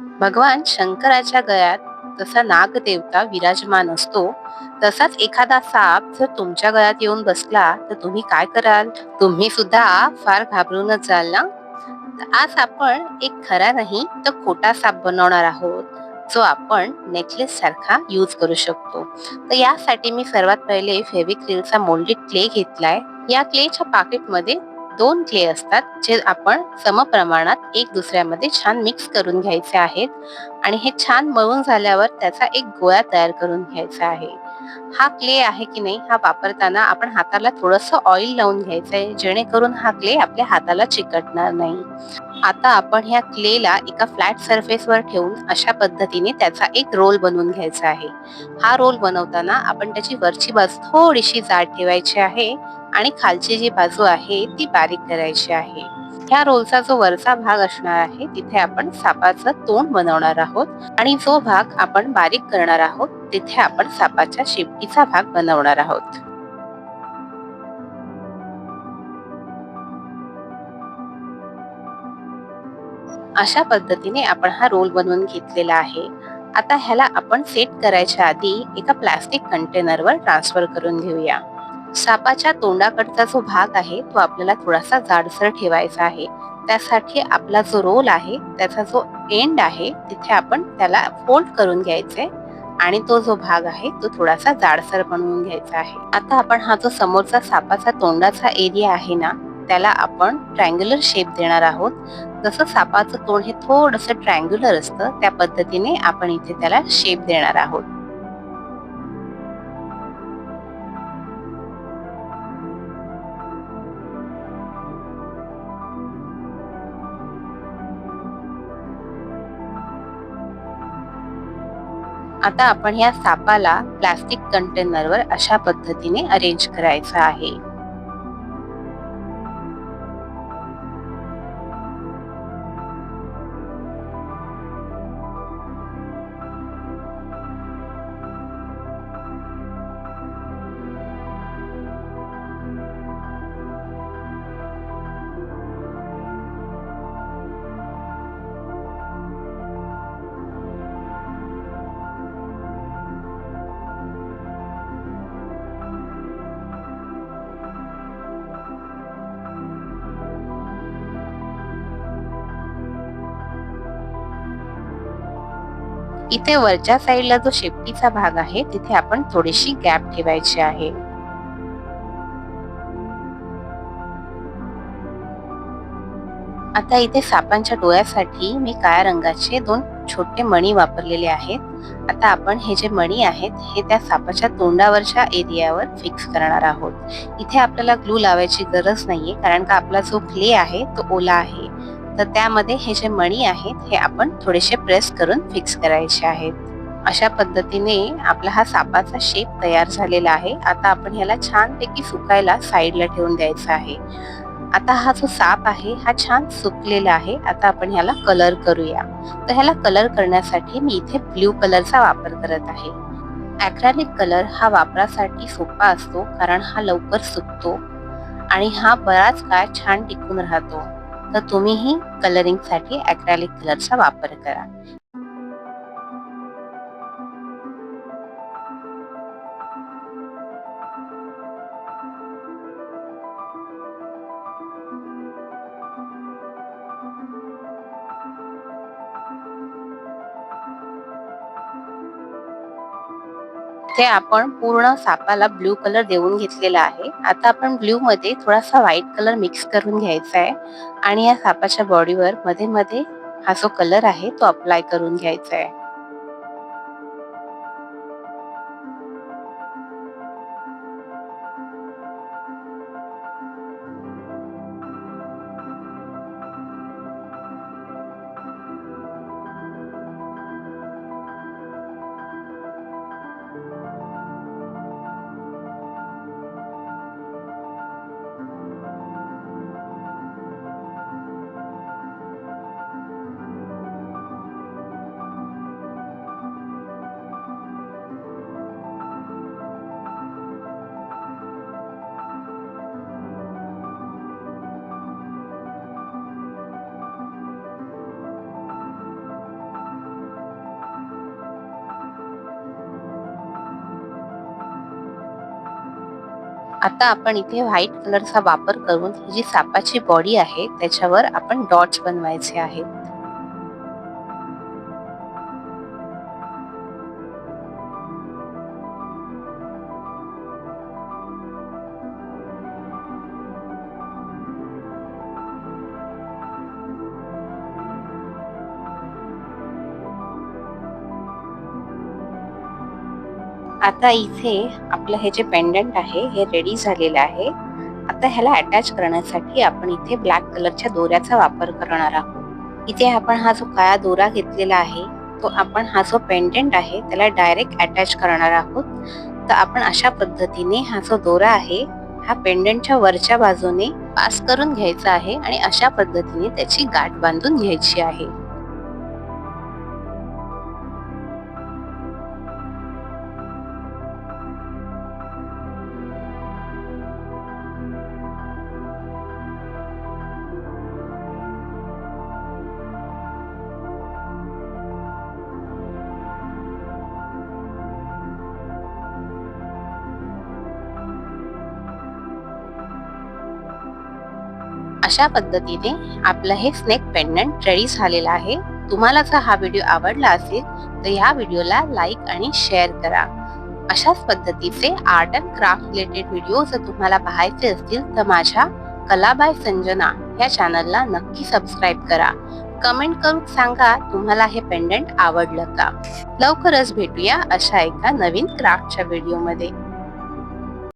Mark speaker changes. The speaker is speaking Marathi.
Speaker 1: भगवान शंकराच्या गळ्यात जसा नागदेवता विराजमान असतो तसाच एखादा साप जर तुमच्या गळ्यात येऊन बसला तर तुम्ही काय कराल? तुम्ही सुद्धा फार घाबरूनच जाल ना? आज आपण एक खरा नाही तर खोटा साप बनवणार आहोत जो आपण नेकलेस सारखा यूज करू शकतो. तर यासाठी मी सर्वात पहिले फेविक्रिलचा मोल्डेड क्ले घेतलाय. या क्लेच्या पाकिटमध्ये दोन क्ले असतात जे आपण समप्रमाणात एक दुसऱ्यामध्ये छान मिक्स करून घ्यायचे आहेत आणि हे छान मळून झाल्यावर त्याचा एक गोळा तयार करून घ्यायचा आहे. हा क्ले आहे की नाही हा वापरताना आपण हाताला थोडस ऑइल लावून घ्यायचं आहे जेणेकरून हा क्ले आपल्या हाताला चिकटणार नाही. आता आपण ह्या क्लेला एका फ्लॅट सरफेसवर ठेवून अशा पद्धतीने त्याचा एक रोल बनवून घ्यायचा आहे. हा रोल बनवताना आपण त्याची वरची बाजू थोडीशी जाड ठेवायची आहे. आणि खालची जी बाजू आहे ती बारीक करायची आहे. ह्या रोलचा जो वरचा भाग असणार आहे तिथे आपण सापाचं तोंड बनवणार आहोत आणि जो भाग आपण बारीक करणार आहोत तिथे आपण सापाच्या शेपटीचा भाग बनवणार आहोत. अशा पद्धतीने आपण हा रोल बनवून घेतलेला आहे. आता ह्याला आपण सेट करायच्या आधी एका प्लास्टिक कंटेनरवर ट्रान्सफर करून घेऊया. सापाच्या तोंडाकडचा जो भाग आहे तो आपल्याला थोडासा जाडसर ठेवायचा आहे. त्यासाठी आपला जो रोल आहे त्याचा जो एंड आहे तिथे आपण त्याला फोल्ड करून घ्यायचे आणि तो जो भाग आहे तो थोडासा जाडसर बनवून घ्यायचा आहे. आता आपण हा जो समोरचा सापाचा तोंडाचा एरिया आहे ना त्याला आपण ट्रँग्युलर शेप देणार आहोत. जसं सापाचं तोंड हे थोडस ट्रँग्युलर असतं त्या पद्धतीने आपण इथे त्याला शेप देणार आहोत. आता आपण ह्या सापाला प्लास्टिक कंटेनरवर अशा पद्धतीने अरेंज करायचं आहे. इथे वरच्या साईडला जो शेपटीचा भाग आहे तिथे आपण थोडीशी गॅप ठेवायची आहे. आता इथे सापांच्या डोळ्यासाठी मी काळ्या रंगाचे दोन छोटे मणी वापरलेले आहेत. आता आपण हे जे मणी आहेत हे त्या सापाच्या तोंडावरच्या एरियावर फिक्स करणार आहोत. इथे आपल्याला ग्लू लावायची गरज नाहीये कारण का आपला जो क्ले आहे तो ओला आहे. तर त्यामध्ये हे जे मणी आहेत हे आपण थोडेसे प्रेस करून फिक्स करायचे आहेत. अशा पद्धतीने आपला हा सापाचा शेप तयार झालेला आहे. आता आपण ह्याला छानपैकी सुकायला साईडला ठेवून द्यायचा आहे. आता हा जो साप आहे हा छान सुकलेला आहे. आता आपण ह्याला कलर करूया. तर ह्याला कलर करण्यासाठी मी इथे ब्ल्यू कलरचा वापर करत आहे. ॲक्रॅलिक कलर हा वापरासाठी सोपा असतो कारण हा लवकर सुकतो आणि हा बराच काळ छान टिकून राहतो. तर तुम्हीही कलरिंगसाठी ॲक्रालिक कलरचा वापर करा. ते आपण पूर्ण सापाला ब्ल्यू कलर देऊन घेतलेला आहे. आता आपण ब्ल्यू मध्ये थोडासा व्हाईट कलर मिक्स करून घ्यायचा आहे. आणि या सापाच्या बॉडीवर मध्ये मध्ये हा जो कलर आहे तो अप्लाय करून घ्यायचा आहे. आता आपण इथे व्हाईट कलरचा वापर करून ही जी सापाची बॉडी आहे त्याच्यावर आपण डॉट्स बनवायचे आहेत. आता इथे आपलं हे जे पेंडंट आहे हे रेडी झालेलं आहे. आता ह्याला अटॅच करण्यासाठी आपण इथे ब्लॅक कलरच्या दोऱ्याचा वापर करणार आहोत. इथे आपण हा जो काळा दोरा घेतलेला आहे तो आपण हा जो पेंडंट आहे त्याला डायरेक्ट अटॅच करणार आहोत. तर आपण अशा पद्धतीने हा जो दोरा आहे हा पेंडंटच्या वरच्या बाजूने पास करून घ्यायचा आहे आणि अशा पद्धतीने त्याची गाठ बांधून घ्यायची आहे. अशा पद्धतीने आपलं हे स्नेक पेंडंट रेडी झालेलं आहे. तुम्हाला जर हा व्हिडिओ आवडला असेल तर ह्या व्हिडिओला लाईक आणि शेअर करा. अशाच पद्धतीचे art and craft related video जर तुम्हाला पाहायचे असतील तर माझ्या कलाबाय संजना या चॅनलला नक्की सबस्क्राईब करा. कमेंट करून सांगा तुम्हाला हे पेंडंट आवडलं का? लवकरच भेटूया अशा एका नवीन क्राफ्टच्या व्हिडिओमध्ये